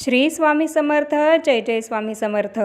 श्री स्वामी समर्थ जय जय स्वामी समर्थ.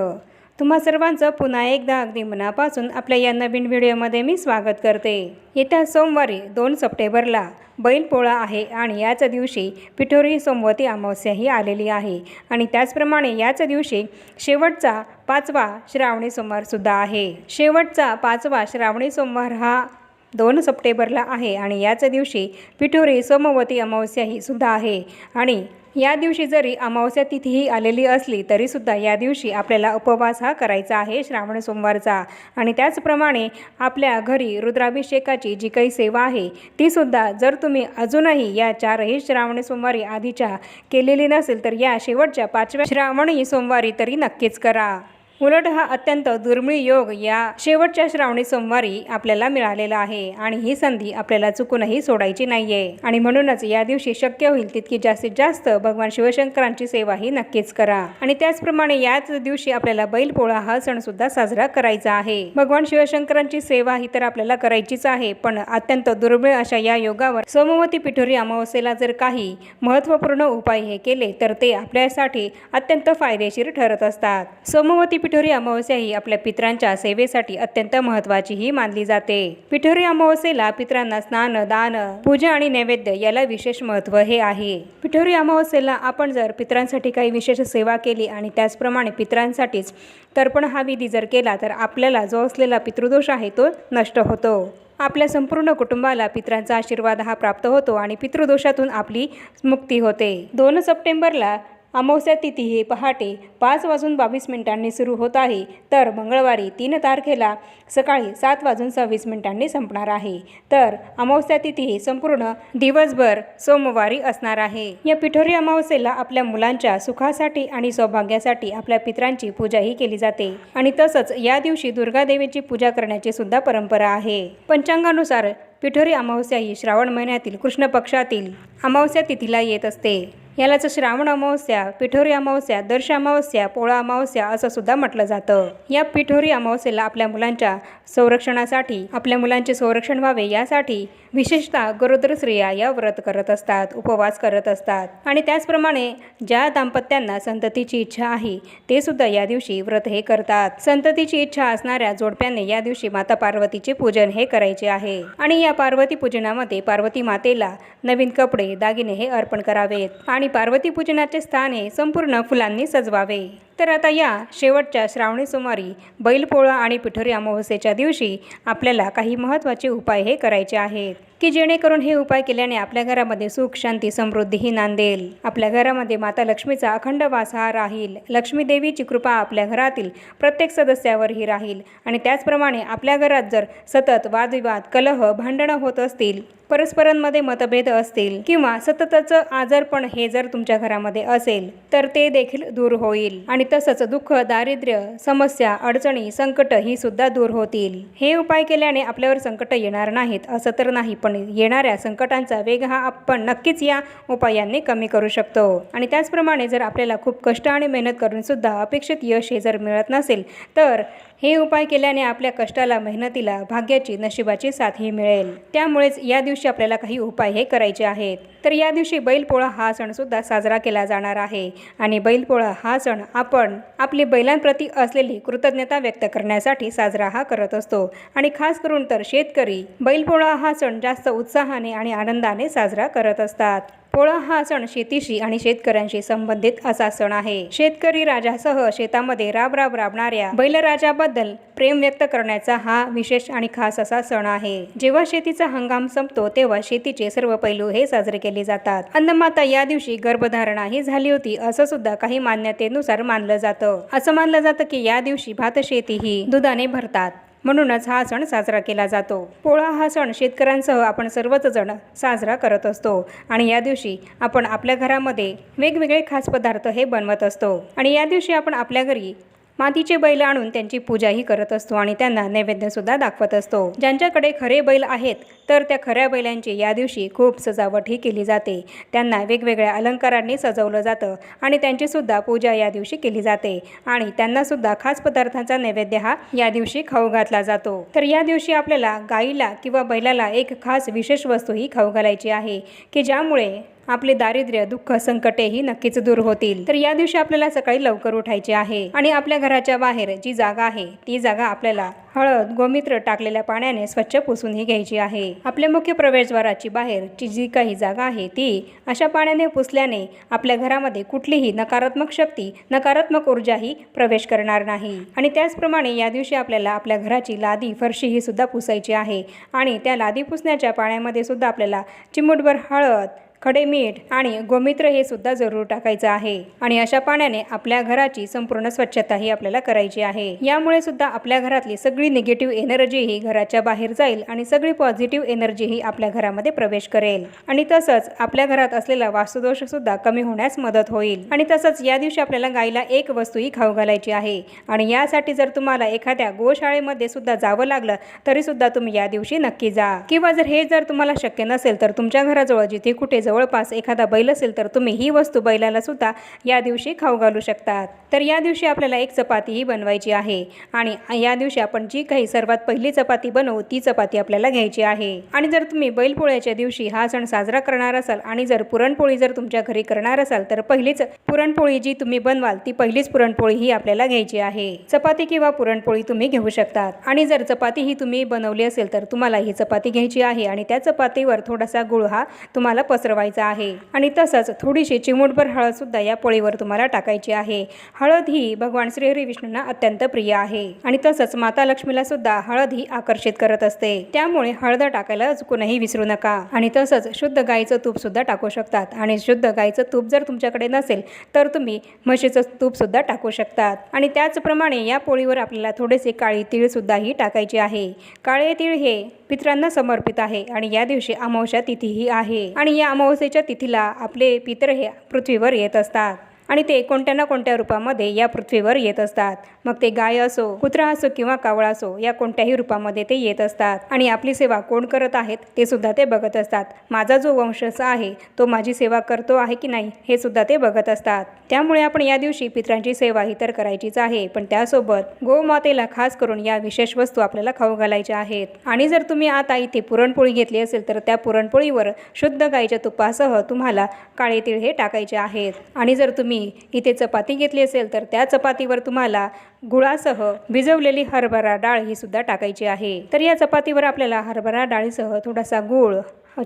तुम्हा सर्वांचं पुन्हा एकदा अगदी मनापासून आपल्या या नवीन व्हिडिओमध्ये मी स्वागत करते. येत्या सोमवारी दोन सप्टेंबरला बैलपोळा आहे आणि याच दिवशी पिठोरी सोमवती अमावस्याही आलेली आहे. आणि त्याचप्रमाणे याच दिवशी शेवटचा पाचवा श्रावणी सोमवारसुद्धा आहे. शेवटचा पाचवा श्रावणी सोमवार हा दोन सप्टेंबरला आहे आणि याच दिवशी पिठोरी सोमवती अमावस्याही सुद्धा आहे. आणि या दिवशी जरी अमावस्या तिथीही आलेली असली तरीसुद्धा या दिवशी आपल्याला उपवास हा करायचा आहे श्रावण सोमवारचा. आणि त्याचप्रमाणे आपल्या घरी रुद्राभिषेकाची जी काही सेवा आहे तीसुद्धा जर तुम्ही अजूनही या चारही श्रावण सोमवारी आधीच्या केलेली नसेल तर या शेवटच्या पाचव्या श्रावणी सोमवारी तरी नक्कीच करा. उलट हा अत्यंत दुर्मिळ योग या शेवटच्या श्रावणी सोमवारी आपल्याला मिळालेला आहे आणि ही संधी आपल्याला चुकूनही सोडायची नाहीये. आणि म्हणूनच या दिवशी शक्य होईल तितकी जास्तीत जास्त भगवान शिवशंकरांची सेवा ही नक्कीच करा. आणि त्याचप्रमाणे याच दिवशी आपल्याला बैलपोळा हा सण सुद्धा साजरा करायचा आहे. भगवान शिवशंकरांची सेवा ही तर आपल्याला करायचीच आहे पण अत्यंत दुर्मिळ अशा या योगावर सोमवती पिठोरी अमावस्येला जर काही महत्त्वपूर्ण उपाय हे केले तर ते आपल्यासाठी अत्यंत फायदेशीर ठरत असतात. सोमवती पिठोरी अमावस्या ही आपल्या पित्रांच्या सेवेसाठी अत्यंत महत्त्वाची ही मानली जाते. पिठोरी अमावस्येला पित्रांना स्नान दान पूजा आणि नैवेद्य याला विशेष महत्त्व हे आहे. पिठोरी अमावस्येला आपण जर पित्रांसाठी काही विशेष सेवा केली आणि त्याचप्रमाणे पित्रांसाठीच तर्पण हा विधी जर केला तर आपल्याला जो असलेला पितृदोष आहे तो नष्ट होतो. आपल्या संपूर्ण कुटुंबाला पित्रांचा आशीर्वाद हा प्राप्त होतो आणि पितृदोषातून आपली मुक्ती होते. दोन सप्टेंबरला अमावस्या तिथी ही पहाटे पाच वाजून बावीस मिनिटांनी सुरू होत आहे. तर मंगळवारी तीन तारखेला सकाळी सात वाजून सव्वीस मिनिटांनी संपणार आहे. तर अमावस्या तिथी ही संपूर्ण दिवसभर सोमवारी असणार आहे. या पिठोरी अमावस्येला आपल्या मुलांच्या सुखासाठी आणि सौभाग्यासाठी आपल्या पित्रांची पूजाही केली जाते. आणि तसंच या दिवशी दुर्गादेवीची पूजा करण्याची सुद्धा परंपरा आहे. पंचांगानुसार पिठोरी अमावस्या ही श्रावण महिन्यातील कृष्ण पक्षातील अमावस्या तिथीला येत असते. यालाच श्रावण अमावस्या पिठोरी अमावस्या दर्श अमावस्या पोळा अमावस्या असं सुद्धा म्हटलं जातं. या पिठोरी अमावस्येला आपल्या मुलांच्या संरक्षणासाठी आपल्या मुलांचे संरक्षण व्हावे यासाठी विशेषतः गरोदर स्त्रिया या व्रत करत असतात उपवास करत असतात. आणि त्याचप्रमाणे ज्या दाम्पत्यांना संततीची इच्छा आहे ते सुद्धा या दिवशी व्रत हे करतात. संततीची इच्छा असणाऱ्या जोडप्याने या दिवशी माता पार्वतीचे पूजन हे करायचे आहे. आणि या पार्वती पूजनामध्ये पार्वती मातेला नवीन कपडे दागिने हे अर्पण करावेत. आणि पार्वती पूजनाचे स्थान हे संपूर्ण फुलांनी सजवावे. तर आता या शेवटच्या श्रावणी सोमवारी बैलपोळा आणि पिठोरी अमावस्येच्या दिवशी आपल्याला काही महत्त्वाचे उपाय हे करायचे आहेत की जेणेकरून हे उपाय केल्याने आपल्या घरामध्ये सुख शांती समृद्धीही नांदेल. आपल्या घरामध्ये माता लक्ष्मीचा अखंड वास हा राहील. लक्ष्मी देवीची कृपा आपल्या घरातील प्रत्येक सदस्यावरही राहील. आणि त्याचप्रमाणे आपल्या घरात जर सतत वादविवाद कलह भांडणं होत असतील परस्परांमध्ये मतभेद असतील किंवा सततचं आजारपण हे जर तुमच्या घरामध्ये असेल तर ते देखील दूर होईल. आणि तसंच दुःख दारिद्र्य समस्या अडचणी संकट ही सुद्धा दूर होतील. हे उपाय केल्याने आपल्यावर संकट येणार नाहीत असं तर नाही पण येणाऱ्या संकटांचा वेग हा आपण नक्कीच या उपायांनी कमी करू शकतो. आणि त्याचप्रमाणे जर आपल्याला खूप कष्ट आणि मेहनत करून सुद्धा अपेक्षित यश हे जर मिळत नसेल तर हे उपाय केल्याने आपल्या कष्टाला मेहनतीला भाग्याची नशिबाची साथही मिळेल. त्यामुळेच या दिवशी आपल्याला काही उपाय हे करायचे आहेत. तर या दिवशी बैलपोळा हा सण सुद्धा साजरा केला जाणार आहे. आणि बैलपोळा हा सण आपण आपण आपली बैलांप्रती असलेली कृतज्ञता व्यक्त करण्यासाठी साजरा हा करत असतो. आणि खास करून तर शेतकरी बैलपोळा हा सण जास्त उत्साहाने आणि आनंदाने साजरा करत असतात. पोळा हा सण शेतीशी आणि शेतकऱ्यांशी संबंधित असा सण आहे. शेतकरी राजासह शेतामध्ये राब राब राबणाऱ्या बैलराजाबद्दल प्रेम व्यक्त करण्याचा हा विशेष आणि खास असा सण आहे. जेव्हा शेतीचा हंगाम संपतो तेव्हा शेतीचे सर्व पैलू हे साजरे केले जातात. अन्नमाता या दिवशी गर्भधारणा ही झाली होती असं सुद्धा काही मान्यतेनुसार मानलं जातं. असं मानलं जातं की या दिवशी भात शेती ही दुधाने भरतात. म्हणूनच हा सण साजरा केला जातो. पोळा हा सण शेतकऱ्यांसह आपण सर्वच जण साजरा करत असतो आणि या दिवशी आपण आपल्या घरामध्ये वेगवेगळे खास पदार्थ हे बनवत असतो. आणि या दिवशी आपण आपल्या घरी मातीचे बैल आणून त्यांची पूजाही करत असतो आणि त्यांना नैवेद्यसुद्धा दाखवत असतो. ज्यांच्याकडे खरे बैल आहेत तर त्या खऱ्या बैलांची या दिवशी खूप सजावटही केली जाते. त्यांना वेगवेगळ्या अलंकारांनी सजवलं जातं आणि त्यांचीसुद्धा पूजा या दिवशी केली जाते. आणि त्यांनासुद्धा खास पदार्थांचा नैवेद्य हा या दिवशी खाऊ घातला जातो. तर या दिवशी आपल्याला गाईला किंवा बैलाला एक खास विशेष वस्तू ही खाऊ घालायची आहे की ज्यामुळे आपले दारिद्र्य दुःख संकटे ही नक्कीच दूर होतील. तर या दिवशी आपल्याला सकाळी लवकर उठायचे आहे आणि आपल्या घराच्या बाहेर जी जागा आहे ती जागा आपल्याला हळद गोमित्र टाकलेल्या पाण्याने स्वच्छ पुसूनही घ्यायची आहे. आपल्या मुख्य प्रवेशद्वाराची बाहेरची जी काही जागा आहे ती अशा पाण्याने पुसल्याने आपल्या घरामध्ये कुठलीही नकारात्मक शक्ती नकारात्मक ऊर्जाही प्रवेश करणार नाही. आणि त्याचप्रमाणे या दिवशी आपल्याला आपल्या घराची लादी फरशी ही सुद्धा पुसायची आहे. आणि त्या लादी पुसण्याच्या पाण्यामध्ये सुद्धा आपल्याला चिमूटभर हळद खडे मीठ आणि गोमित्र हे सुद्धा जरूर टाकायचं आहे. आणि अशा पाण्याने आपल्या घराची संपूर्ण स्वच्छता ही आपल्याला करायची आहे. यामुळे सुद्धा आपल्या घरातली सगळी निगेटिव्ह एनर्जी ही घराच्या बाहेर जाईल आणि सगळी पॉझिटिव्ह एनर्जी ही आपल्या घरामध्ये प्रवेश करेल. आणि तसंच आपल्या घरात असलेला वास्तुदोष सुद्धा कमी होण्यास मदत होईल. आणि तसंच या दिवशी आपल्याला गायला एक वस्तू ही खाऊ घालायची आहे. आणि यासाठी जर तुम्हाला एखाद्या गोशाळेमध्ये सुद्धा जावं लागलं तरी सुद्धा तुम्ही या दिवशी नक्की जा. किंवा जर हे जर तुम्हाला शक्य नसेल तर तुमच्या घराजवळ जिथे कुठे जवळपास एखादा बैल असेल तर तुम्ही ही वस्तू बैलाला सुद्धा या दिवशी खाऊ घालू शकतात. तर या दिवशी आपल्याला एक चपाती ही बनवायची आहे आणि या दिवशी आपण जी काही सर्वात पहिली चपाती बनवू ती चपाती आपल्याला घ्यायची आहे. आणि जर तुम्ही बैलपोळ्याच्या दिवशी हा सण साजरा करणार असाल आणि जर पुरणपोळी जर तुमच्या घरी करणार असाल तर पहिलीच पुरणपोळी जी तुम्ही बनवाल ती पहिलीच पुरणपोळी ही आपल्याला घ्यायची आहे. चपाती किंवा पुरणपोळी तुम्ही घेऊ शकतात. आणि जर चपाती ही तुम्ही बनवली असेल तर तुम्हाला ही चपाती घ्यायची आहे आणि त्या चपातीवर थोडासा गुळ हा तुम्हाला पसरव पसरवायचा आहे. आणि तसंच थोडीशी चिमूटभर हळद सुद्धा या पोळीवर तुम्हाला टाकायची आहे. हळद ही भगवान श्रीहरी विष्णूंना अत्यंत प्रिय आहे. आणि तसंच माता लक्ष्मीला सुद्धा हळद ही आकर्षित करत असते. त्यामुळे हळद टाकायला चुकूनही विसरू नका. आणि तसंच शुद्ध गायीचं तूप सुद्धा टाकू शकतात. आणि शुद्ध गायीचं तूप जर तुमच्याकडे नसेल तर तुम्ही म्हशीचं तूप सुद्धा टाकू शकतात. आणि त्याचप्रमाणे या पोळीवर आपल्याला थोडेसे काळी तीळ सुद्धा ही टाकायची आहे. काळे तीळ हे पित्रांना समर्पित आहे. आणि या दिवशी अमावस्या तिथीही आहे. आणि या अमावस्येच्या तिथीला आपले पितर हे पृथ्वीवर येत असतात. आणि ते कोणत्या ना कोणत्या रूपामध्ये या पृथ्वीवर येत असतात. मग ते गाय असो कुत्रा असो किंवा कावळा असो या कोणत्याही रूपामध्ये ते येत असतात. आणि आपली सेवा कोण करत आहेत ते सुद्धा ते बघत असतात. माझा जो वंशज आहे तो माझी सेवा करतो आहे की नाही हे सुद्धा ते बघत असतात. त्यामुळे आपण या दिवशी पितरांची सेवा ही तर करायचीच आहे पण त्यासोबत गोमातेला खास करून या विशेष वस्तू आपल्याला खाऊ घालायच्या आहेत. आणि जर तुम्ही आता इथे पुरणपोळी घेतली असेल तर त्या पुरणपोळीवर शुद्ध गाईच्या तुपासह तुम्हाला काळे तीळ हे टाकायचे आहेत. आणि जर तुम्ही इथे चपाती घेतली असेल तर त्या चपातीवर तुम्हाला गुळासह भिजवलेली हरभरा डाळ ही सुद्धा टाकायची आहे. तर या चपातीवर आपल्याला हरभरा डाळीसह थोडासा गूळ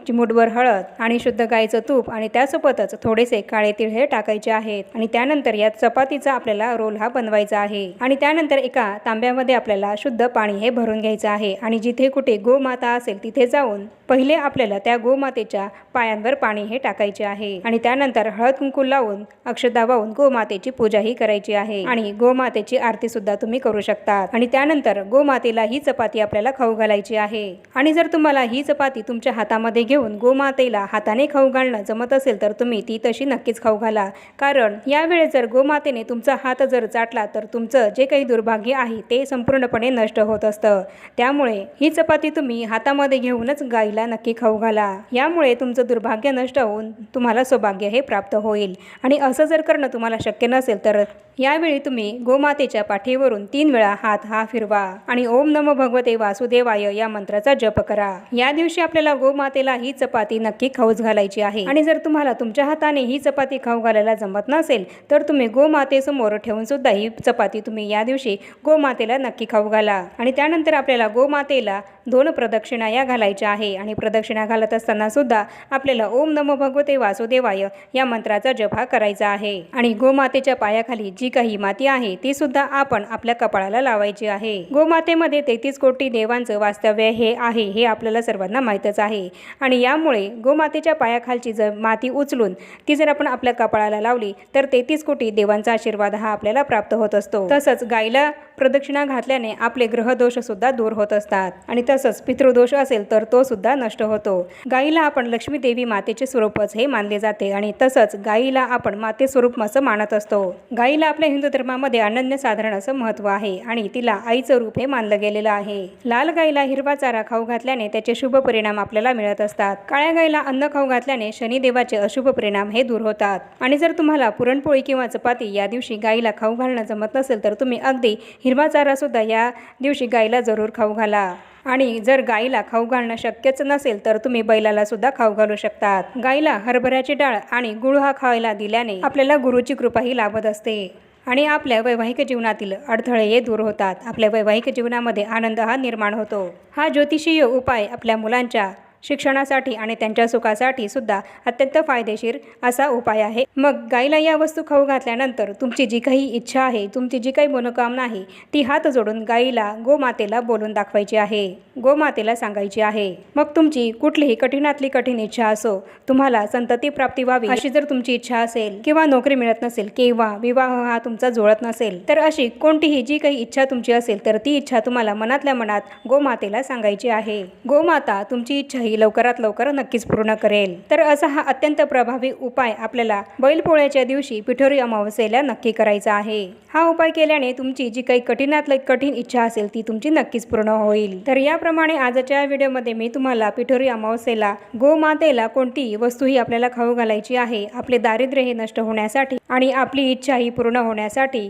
चिमूटभर हळद आणि शुद्ध गाईचं तूप आणि त्यासोबतच थोडेसे काळे तीळ हे टाकायचे आहेत. आणि त्यानंतर या चपातीचा आपल्याला रोल हा बनवायचा आहे. आणि त्यानंतर एका तांब्यामध्ये आपल्याला शुद्ध पाणी हे भरून घ्यायचं आहे. आणि जिथे कुठे गोमाता असेल तिथे जाऊन पहिले आपल्याला त्या गोमातेच्या पायांवर पाणी हे टाकायचे आहे. आणि त्यानंतर हळद कुंकू लावून अक्षता वाहून गोमातेची पूजाही करायची आहे. आणि गोमातेची आरती सुद्धा तुम्ही करू शकता आणि त्यानंतर गोमातेला ही चपाती आपल्याला खाऊ घालायची आहे. आणि जर तुम्हाला ही चपाती तुमच्या हातामध्ये घेऊन गोमातेला हाताने खाऊ घालणं जमत असेल तर तुम्ही ती तशी नक्कीच खाऊ घाला. कारण यावेळेस जर गोमातेने तुमचा हात जर चाटला तर तुमचं जे काही दुर्भाग्य आहे ते संपूर्णपणे नष्ट होत असतं. त्यामुळे ही चपाती तुम्ही हातामध्ये घेऊनच गाईला नक्की खाऊ घाला. यामुळे तुमचं दुर्भाग्य नष्ट होऊन तुम्हाला सौभाग्य हे प्राप्त होईल. आणि असं जर करणं तुम्हाला शक्य नसेल तर यावेळी तुम्ही गोमातेच्या पाठीवरून तीन वेळा हात हा फिरवा आणि ओम नमो भगवते वासुदेवाय या मंत्राचा जप करा. या दिवशी आपल्याला गोमातेला ही चपाती नक्की खाऊच घालायची आहे. आणि जर तुम्हाला तुमच्या हाताने ही चपाती खाऊ घालायला जमत नसेल तर तुम्ही गोमातेसमोर ठेवून सुद्धा ही चपाती तुम्ही या दिवशी गोमातेला नक्की खाऊ घाला. आणि त्यानंतर आपल्याला गोमातेला दोन प्रदक्षिणा या घालायच्या आहे आणि प्रदक्षिणा घालत असताना सुद्धा आपल्याला ओम नमो भगवते वासुदेवाय या मंत्राचा जप हा करायचा आहे. आणि गोमातेच्या पायाखाली जी काही माती आहे ती सुद्धा आपण आपल्या कपाळाला लावायची आहे. गोमातेमध्ये तेहतीस कोटी देवांचं वास्तव्य हे आहे हे आपल्याला सर्वांना माहीतच आहे. आणि यामुळे गोमातेच्या पायाखालची जर माती उचलून ती जर आपण आपल्या कपाळाला लावली तर तेहतीस कोटी देवांचा आशीर्वाद हा आपल्याला प्राप्त होत असतो. तसंच गायीला प्रदक्षिणा घातल्याने आपले ग्रहदोष सुद्धा दूर होत असतात. आणि तसंच पितृदोष असेल तर तो सुद्धा नष्ट होतो. गाईला आपण लक्ष्मी देवी मातेचे स्वरूपच हे मानले जाते. आणि तसंच गाईला आपण माते स्वरूप असं मानत असतो. गाईला आपल्या हिंदू धर्मामध्ये अनन्यसाधारण असं महत्त्व आहे आणि तिला आईचं रूप हे मानलं गेलेलं आहे. लाल गाईला हिरवा चारा खाऊ घातल्याने त्याचे शुभ परिणाम आपल्याला मिळत असतात. काळ्या गाईला अन्न खाऊ घातल्याने शनिदेवाचे अशुभ परिणाम हे दूर होतात. आणि जर तुम्हाला पुरणपोळी किंवा चपाती या दिवशी गाईला खाऊ घालणं जमत नसेल तर तुम्ही अगदी हिरवा चारा सुद्धा या दिवशी गाईला जरूर खाऊ घाला. आणि जर गाईला खाऊ घालणं शक्यच नसेल तर तुम्ही बैलाला सुद्धा खाऊ घालू शकतात. गाईला हरभऱ्याची डाळ आणि गुळ हा खायला दिल्याने आपल्याला गुरुची कृपाही लाभत असते. आणि आपल्या वैवाहिक जीवनातील अडथळे दूर होतात. आपल्या वैवाहिक जीवनामध्ये आनंद हा निर्माण होतो. हा ज्योतिषीय उपाय आपल्या मुलांच्या शिक्षणासाठी आणि त्यांच्या सुखासाठी सुद्धा अत्यंत फायदेशीर असा उपाय आहे. मग गाईला या वस्तू खाऊ घातल्यानंतर तुमची जी काही इच्छा आहे तुमची जी काही मनोकामना आहे ती हात जोडून गाईला गोमातेला बोलून दाखवायची आहे. गोमातेला सांगायची आहे मग तुमची कुठलीही कठीणातली कठीण इच्छा असो तुम्हाला संतती प्राप्ती व्हावी. अशी जर तुमची इच्छा असेल किंवा नोकरी मिळत नसेल किंवा विवाह हा तुमचा जुळत नसेल तर अशी कोणतीही जी काही इच्छा तुमची असेल तर ती इच्छा तुम्हाला मनातल्या मनात गोमातेला सांगायची आहे. गोमाता तुमची इच्छा ही लवकरात लवकर नक्कीच पूर्ण करेल. तर असा हा अत्यंत प्रभावी उपाय आपल्याला बैलपोळ्याच्या दिवशी पिठोरी अमावस्येला नक्की करायचा आहे. हा उपाय केल्याने तुमची जी काही कठीणातली कठीण इच्छा असेल ती तुमची नक्कीच पूर्ण होईल. तर याप्रमाणे आजच्या व्हिडिओमध्ये मी तुम्हाला पिठोरी अमावस्येला गोमातेला कोणती वस्तू ही आपल्याला खाऊ घालायची आहे. आपले दारिद्र्य हे नष्ट होण्यासाठी आणि आपली इच्छा ही पूर्ण होण्यासाठी